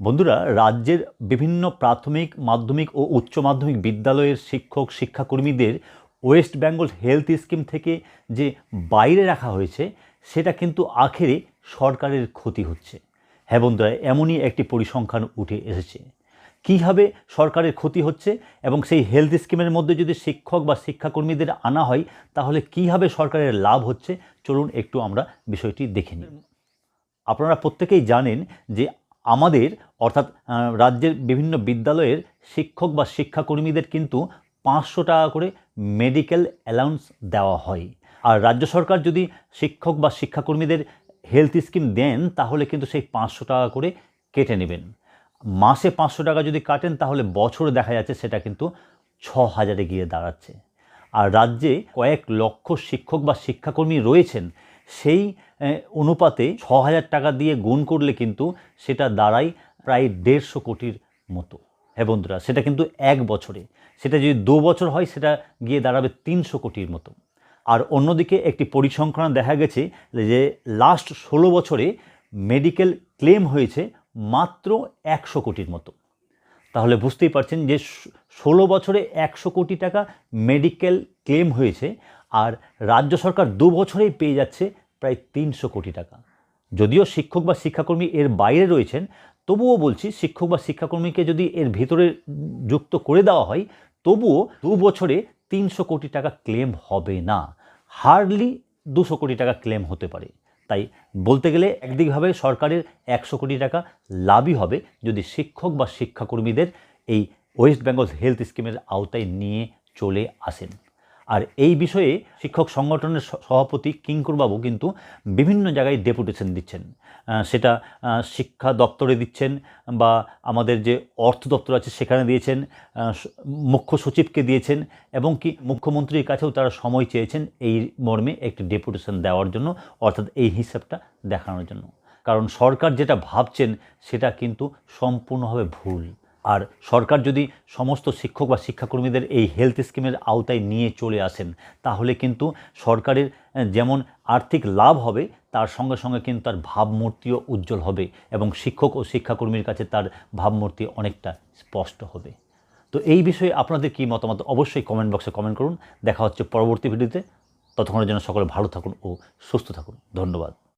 বন্ধুরা, রাজ্যের বিভিন্ন প্রাথমিক, মাধ্যমিক ও উচ্চ মাধ্যমিক বিদ্যালয়ের শিক্ষক, শিক্ষাকর্মীদের ওয়েস্ট বেঙ্গল হেলথ স্কিম থেকে যে বাইরে রাখা হয়েছে, সেটা কিন্তু আখেরে সরকারের ক্ষতি হচ্ছে। হ্যাঁ বন্ধুরা, এমনই একটি পরিসংখ্যান উঠে এসেছে। কীভাবে সরকারের ক্ষতি হচ্ছে এবং সেই হেলথ স্কিমের মধ্যে যদি শিক্ষক বা শিক্ষাকর্মীদের আনা হয়, তাহলে কীভাবে সরকারের লাভ হচ্ছে? চলুন একটু আমরা বিষয়টি দেখে নিই। আপনারা প্রত্যেকেই জানেন যে আমাদের, অর্থাৎ রাজ্যের বিভিন্ন বিদ্যালয়ের শিক্ষক বা শিক্ষাকর্মীদের কিন্তু পাঁচশো টাকা করে মেডিকেল অ্যালাউন্স দেওয়া হয়। আর রাজ্য সরকার যদি শিক্ষক বা শিক্ষাকর্মীদের হেলথ স্কিম দেন, তাহলে কিন্তু সেই পাঁচশো টাকা করে কেটে নেবেন। মাসে পাঁচশো টাকা যদি কাটেন, তাহলে বছরে দেখা যাচ্ছে সেটা কিন্তু ছ হাজারে গিয়ে দাঁড়াচ্ছে। আর রাজ্যে কয়েক লক্ষ শিক্ষক বা শিক্ষাকর্মী রয়েছেন, সেই অনুপাতে ছ হাজার টাকা দিয়ে গুণ করলে কিন্তু সেটা দাঁড়ায় প্রায় দেড়শো কোটির মতো। হ্যাঁ বন্ধুরা, সেটা কিন্তু এক বছরে। সেটা যদি দু বছর হয়, সেটা গিয়ে দাঁড়াবে তিনশো কোটির মতো। আর অন্যদিকে একটি পরিসংখ্যান দেখা গেছে যে লাস্ট ষোলো বছরে মেডিকেল ক্লেম হয়েছে মাত্র একশো কোটির মতো। তাহলে বুঝতেই পারছেন যে ষোলো বছরে একশো কোটি টাকা মেডিকেল ক্লেম হয়েছে আর রাজ্য সরকার দু বছরেই পেয়ে যাচ্ছে প্রায় তিনশো কোটি টাকা। যদিও শিক্ষক বা শিক্ষাকর্মী এর বাইরে রয়েছেন, তবুও বলছি শিক্ষক বা শিক্ষাকর্মীকে যদি এর ভিতরে যুক্ত করে দেওয়া হয়, তবুও দু বছরে তিনশো কোটি টাকা ক্লেম হবে না। হার্ডলি দুশো কোটি টাকা ক্লেম হতে পারে। তাই বলতে গেলে একদিকভাবে সরকারের একশো কোটি টাকা লাভই হবে যদি শিক্ষক বা শিক্ষাকর্মীদের এই ওয়েস্ট বেঙ্গল হেলথ স্কিমের আওতায় নিয়ে চলে আসেন। আর এই বিষয়ে শিক্ষক সংগঠনের সভাপতি কিঙ্কুরবাবু কিন্তু বিভিন্ন জায়গায় ডেপুটেশন দিচ্ছেন। সেটা শিক্ষা দপ্তরে দিচ্ছেন বা আমাদের যে অর্থ দপ্তর আছে সেখানে দিয়েছেন মুখ্য সচিবকে দিয়েছেন এবং কি মুখ্যমন্ত্রীর কাছেও তারা সময় চেয়েছেন এই মর্মে একটি ডেপুটেশন দেওয়ার জন্য, অর্থাৎ এই হিসাবটা দেখানোর জন্য। কারণ সরকার যেটা ভাবছেন সেটা কিন্তু সম্পূর্ণভাবে ভুল। আর সরকার যদি সমস্ত শিক্ষক বা শিক্ষাকর্মীদের এই হেলথ স্কিমের আওতায় নিয়ে চলে আসেন, তাহলে কিন্তু সরকারের যেমন আর্থিক লাভ হবে, তার সঙ্গে সঙ্গে কিন্তু তার ভাবমূর্তিও উজ্জ্বল হবে এবং শিক্ষক ও শিক্ষাকর্মীর কাছে তার ভাবমূর্তি অনেকটা স্পষ্ট হবে। তো এই বিষয়ে আপনাদের কী মতামত? অবশ্যই কমেন্ট বক্সে কমেন্ট করুন। দেখা হচ্ছে পরবর্তী ভিডিওতে। ততক্ষণের জন্য সকলে ভালো থাকুন ও সুস্থ থাকুন। ধন্যবাদ।